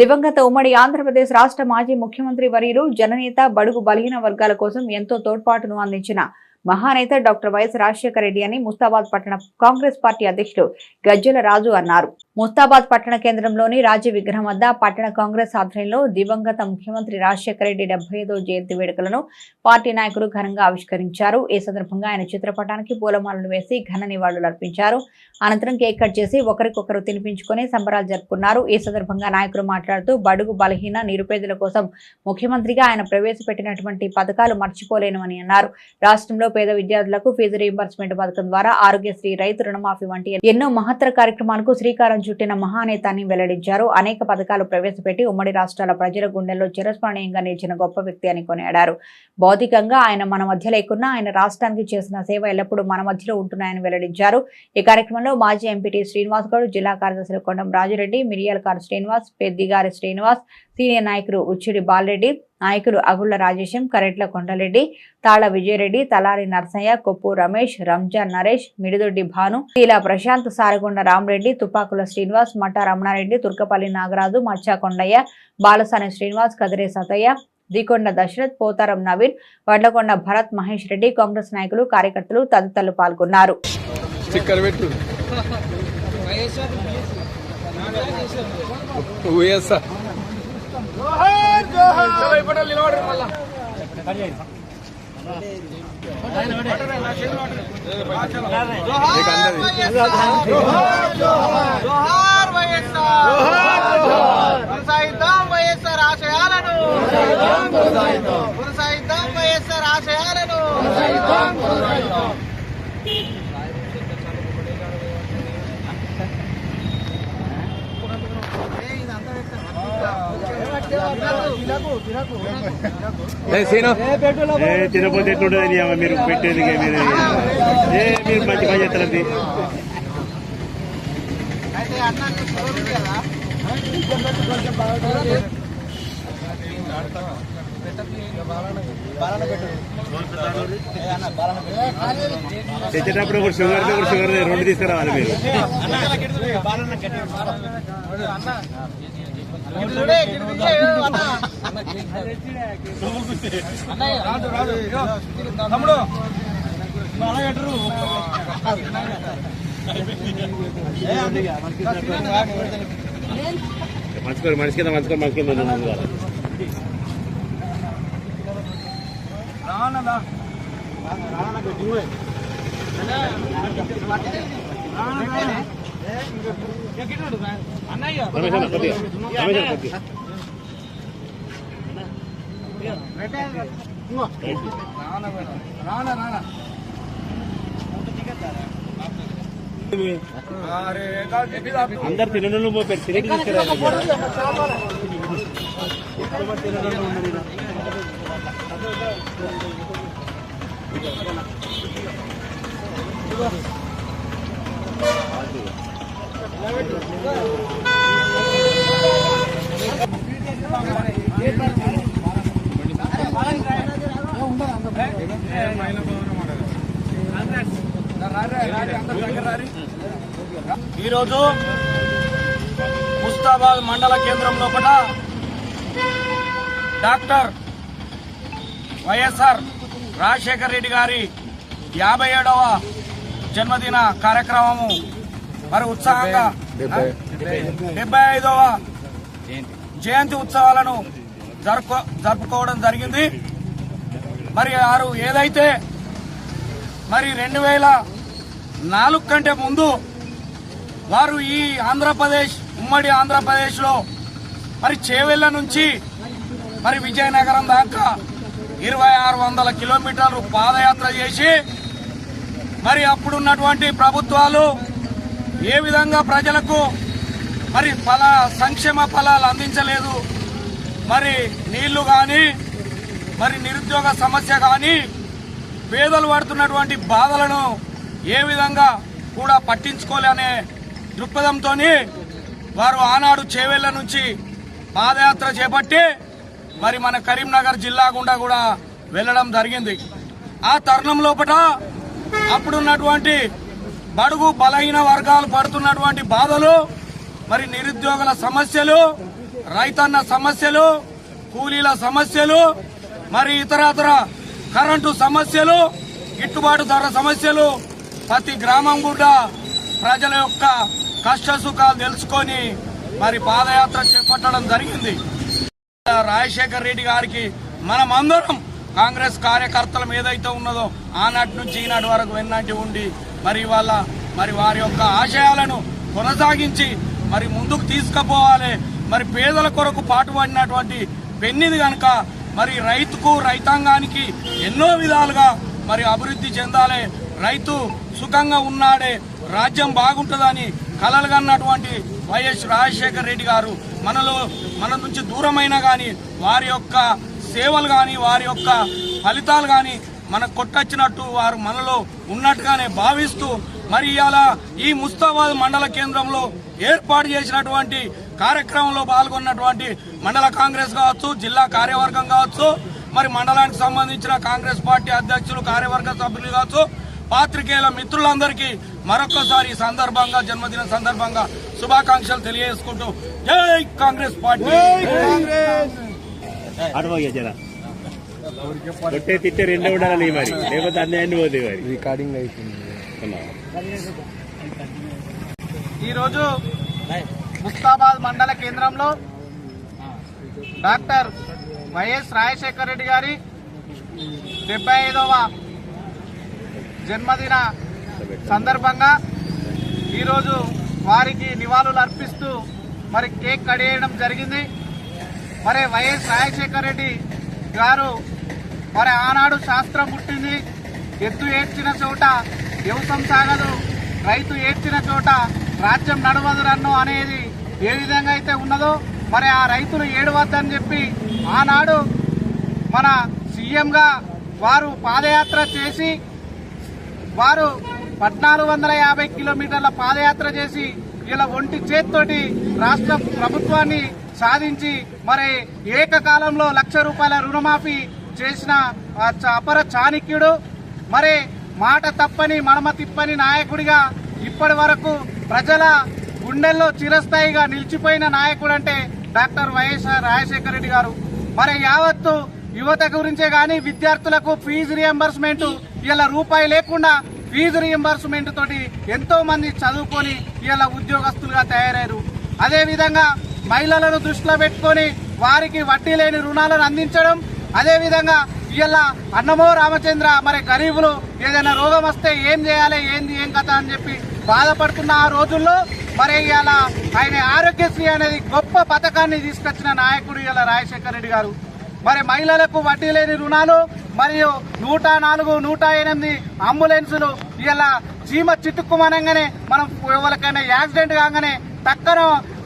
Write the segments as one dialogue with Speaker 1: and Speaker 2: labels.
Speaker 1: దివంగత ఉమ్మడి ఆంధ్రప్రదేశ్ రాష్ట్ర మాజీ ముఖ్యమంత్రి వర్యులు జననేత బడుగు బలహీన వర్గాల కోసం ఎంతో తోడ్పాటును అందించిన మహానేత డాక్టర్ వైఎస్ రాజశేఖర రెడ్డి అని ముస్తాబాద్ పట్టణ కాంగ్రెస్ పార్టీ అధ్యక్షుడు గజ్జల రాజు అన్నారు. ముస్తాబాద్ పట్టణ కేంద్రంలోని రాజ్య విగ్రహం వద్ద పట్టణ కాంగ్రెస్ ఆధ్వర్యంలో దివంగత ముఖ్యమంత్రి రాజశేఖర రెడ్డి డెబ్బై ఐదో జయంతి వేడుకలను పార్టీ నాయకులు ఘనంగా ఆవిష్కరించారు. ఈ సందర్భంగా ఆయన చిత్రపటానికి పూలమాలలు వేసి ఘన నివాళులు అర్పించారు. అనంతరం కేక్ కట్ చేసి ఒకరికొకరు తినిపించుకొని సంబరాలు జరుపుకున్నారు. ఈ సందర్భంగా నాయకులు మాట్లాడుతూ బడుగు బలహీన నిరుపేదల కోసం ముఖ్యమంత్రిగా ఆయన ప్రవేశపెట్టినటువంటి పథకాలు మర్చిపోలేనని అన్నారు. రాష్ట్రంలో పేద విద్యార్థులకు ఫీజు రీయింబర్స్మెంట్ పథకం ద్వారా ఆరోగ్యశ్రీ రైతు రుణమాఫీ వంటి ఎన్నో మహత్తర కార్యక్రమాలకు శ్రీకారం చుట్టిన మహానేత అని వెల్లడించారు. అనేక పథకాలు ప్రవేశపెట్టి ఉమ్మడి రాష్ట్రాల ప్రజల గుండెల్లో చిరస్మరణీయంగా నిలిచిన గొప్ప వ్యక్తి అని కొనియాడారు. భౌతికంగా ఆయన మన మధ్య లేకున్నా ఆయన రాష్ట్రానికి చేసిన సేవ ఎల్లప్పుడూ మన మధ్యలో ఉంటున్నాయని వెల్లడించారు. ఈ కార్యక్రమంలో మాజీ ఎంపీటీ శ్రీనివాస్ గౌడ్ జిల్లా కార్యదర్శులు కొండం రాజురెడ్డి మిరియాలకారు శ్రీనివాస్ పెద్దిగారి శ్రీనివాస్ సీనియర్ నాయకులు ఉచ్చిడి బాలరెడ్డి నాయకులు అగుళ్ళ రాజేశం కరెట్ల కొండరెడ్డి తాళ విజయరెడ్డి తలారి నర్సయ్య కొప్పు రమేష్ రంజాన్ నరేష్ మిడిదొడ్డి భాను శీలా ప్రశాంత్ సారగొండ రామరెడ్డి తుపాకుల శ్రీనివాస్ మఠ రమణారెడ్డి తుర్కపల్లి నాగరాజు మచ్చా కొండయ్య బాలసాని శ్రీనివాస్ కదిరే సతయ్య దికొండ దశరథ్ పోతారం నవీన్ వడ్లకొండ భరత్ మహేష్ రెడ్డి కాంగ్రెస్ నాయకులు కార్యకర్తలు తదితరులు పాల్గొన్నారు
Speaker 2: వైఎస్ఆర్
Speaker 3: కొనసాగిద్దాం వైఎస్ఆర్ ఆశయాలను కొనసాగిద్దాం వైఎస్ఆర్ ఆశయాలను
Speaker 2: ఏ సీను
Speaker 4: ఏ తినపోతే ఎట్లుంటుందని అమ్మ మీరు పెట్టేది మీరు ఏ మీరు మంచి పని చేస్తారండి తెచ్చేటప్పుడు ఒక షుగర్ ఒక షుగర్ రెండు తీసుకురావాలి మీరు
Speaker 3: అన్న. తమ్ముడు
Speaker 4: మంచుకోరు మనిషి కింద మంచుకోరు మనిషి కింద రెండు కావాలి. రమేష్ అన్న, కొద్దిగా. రమేష్ అన్న, కొద్దిగా. అందరు తినను పెట్టి తిరిగి తీసుకురావాలి
Speaker 3: ఈరోజు ముస్తాబాద్ మండల కేంద్రం లోపల డాక్టర్ వైఎస్ఆర్ రాజశేఖర్ రెడ్డి గారి యాభై ఏడవ జన్మదిన కార్యక్రమము. మరి ఉత్సాహంగా డెబ్బై ఐదవ జయంతి. ఉత్సవాలను జరుపు జరుపుకోవడం జరిగింది. మరి వారు ఏదైతే మరి రెండు వేల నాలుగు కంటే ముందు వారు ఈ ఆంధ్రప్రదేశ్ ఉమ్మడి ఆంధ్రప్రదేశ్లో మరి చేవెళ్ళ నుంచి మరి విజయనగరం దాకా ఇరవై ఆరు వందల కిలోమీటర్లు పాదయాత్ర చేసి మరి అప్పుడున్నటువంటి ప్రభుత్వాలు ఏ విధంగా ప్రజలకు మరి ఫల సంక్షేమ ఫలాలు అందించలేదు. మరి నీళ్ళు కానీ మరి నిరుద్యోగ సమస్య కానీ పేదలు పడుతున్నటువంటి బాధలను ఏ విధంగా కూడా పట్టించుకోలేనే దృక్పథంతో వారు ఆనాడు చేవేళ్ళ నుంచి పాదయాత్ర చేపట్టి మరి మన కరీంనగర్ జిల్లా గుండా కూడా వెళ్ళడం జరిగింది. ఆ తరుణం లోపల అప్పుడున్నటువంటి బడుగు బలహీన వర్గాలు పడుతున్నటువంటి బాధలు మరి నిరుద్యోగుల సమస్యలు రైతన్న సమస్యలు కూలీల సమస్యలు మరి ఇతరతర కరెంటు సమస్యలు గిట్టుబాటు ధర సమస్యలు ప్రతి గ్రామం కూడా ప్రజల యొక్క కష్ట సుఖాలు తెలుసుకొని మరి పాదయాత్ర చేపట్టడం జరిగింది. రాజశేఖర్ రెడ్డి గారికి మనమందరం కాంగ్రెస్ కార్యకర్తలం ఏదైతే ఉన్నదో ఆనాటి నుంచి ఈనాటి వరకు వెన్నాటి ఉండి మరి వాళ్ళ మరి వారి యొక్క ఆశయాలను కొనసాగించి మరి ముందుకు తీసుకుపోవాలి. మరి పేదల కొరకు పాటుపడినటువంటి పెన్నిది కనుక మరి రైతుకు రైతాంగానికి ఎన్నో విధాలుగా మరి అభివృద్ధి చెందాలి. రైతు సుఖంగా ఉన్నాడే రాజ్యం బాగుంటుందని కలలుగన్నటువంటి వైఎస్ రాజశేఖర్ రెడ్డి గారు మనలో మన నుంచి దూరమైనా కానీ వారి యొక్క సేవలు కానీ వారి యొక్క ఫలితాలు కానీ మనకు కొట్టొచ్చినట్టు వారు మనలో ఉన్నట్టుగానే భావిస్తూ మరి ఇవాళ ఈ ముస్తాబాద్ మండల కేంద్రంలో ఏర్పాటు చేసినటువంటి కార్యక్రమంలో పాల్గొన్నటువంటి మండల కాంగ్రెస్ కావచ్చు జిల్లా కార్యవర్గం కావచ్చు మరి మండలానికి సంబంధించిన కాంగ్రెస్ పార్టీ అధ్యక్షులు కార్యవర్గ సభ్యులు కావచ్చు పాత్రికేయుల మిత్రులందరికీ మరొకసారి ఈ సందర్భంగా జన్మదిన సందర్భంగా శుభాకాంక్షలు తెలియజేసుకుంటూ జై కాంగ్రెస్ పార్టీ.
Speaker 4: అడవయ్యా జర. కొట్టే తిట్టే రెండే ఉండాలి మరి. లేకపోతే అన్యాయాన్ని పోతే మరి.
Speaker 2: రికార్డింగ్ అయిపోయింది.
Speaker 5: ఈరోజు ముస్తాబాద్ మండల కేంద్రంలో డాక్టర్ వైఎస్ రాజశేఖర రెడ్డి గారి డెబ్బై ఐదవ జన్మదిన సందర్భంగా ఈరోజు వారికి నివాళులు అర్పిస్తూ మరి కేక్ కడియడం జరిగింది. మరి వైఎస్ రాజశేఖర రెడ్డి గారు మరి ఆనాడు శాస్త్రం పుట్టింది. ఎత్తు ఏడ్చిన చోట వ్యవసాయం సాగదు. రైతు ఏడ్చిన చోట రాజ్యం నడవదు రన్ను అనేది ఏ విధంగా అయితే ఉన్నదో మరి ఆ రైతులు ఏడవద్దని చెప్పి ఆనాడు మన సీఎంగా వారు పాదయాత్ర చేసి వారు పద్నాలుగు వందల యాభై కిలోమీటర్ల పాదయాత్ర చేసి ఇలా ఒంటి చేత్తోటి రాష్ట్ర ప్రభుత్వాన్ని సాధించి మరి ఏకకాలంలో లక్ష రూపాయల రుణమాఫీ చేసిన అపర చాణక్యుడు మరి మాట తప్పని మడమ తిప్పని నాయకుడిగా ఇప్పటి వరకు ప్రజల గుండెల్లో చిరస్థాయిగా నిలిచిపోయిన నాయకుడు అంటే డాక్టర్ వైఎస్ఆర్ రాజశేఖర రెడ్డి గారు. మరి యావత్తు యువత గురించే కానీ విద్యార్థులకు ఫీజు రియంబర్స్మెంట్ ఇలా రూపాయి లేకుండా ఫీజు రియంబర్స్మెంట్ తోటి ఎంతో మంది చదువుకొని ఇలా ఉద్యోగస్తులుగా తయారయ్యారు. అదేవిధంగా మహిళలను దృష్టిలో పెట్టుకొని వారికి వడ్డీ లేని రుణాలను అందించడం అదేవిధంగా ఇలా అన్నమో రామచంద్ర మరి గరీబులు ఏదైనా రోగం వస్తే ఏం చేయాలి ఏంది ఏం కథ అని చెప్పి బాధపడుతున్న ఆ రోజుల్లో మరి ఇలా ఆయన ఆరోగ్యశ్రీ అనేది గొప్ప పథకాన్ని తీసుకొచ్చిన నాయకుడు ఇలా రాజశేఖర రెడ్డి గారు. మరి మహిళలకు వడ్డీ లేని రుణాలు మరియు నూట నాలుగు నూట ఎనిమిది అంబులెన్సులు ఇలా చీమ చిట్టుకుమనంగానే మనం ఎవరికైనా యాక్సిడెంట్ కాగానే తక్కన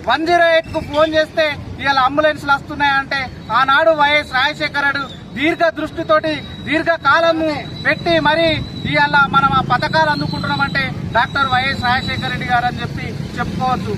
Speaker 5: వన్ జీరో ఎయిట్కు ఫోన్ చేస్తే ఇలా అంబులెన్స్లు వస్తున్నాయంటే ఆనాడు వైఎస్ రాజశేఖరుడు దీర్ఘ దృష్టితోటి దీర్ఘకాలము పెట్టి మరి ఇవాళ మనం ఆ పథకాలు అందుకుంటున్నామంటే డాక్టర్ వైఎస్ రాజశేఖర రెడ్డి గారు అని చెప్పి చెప్పుకోవచ్చు.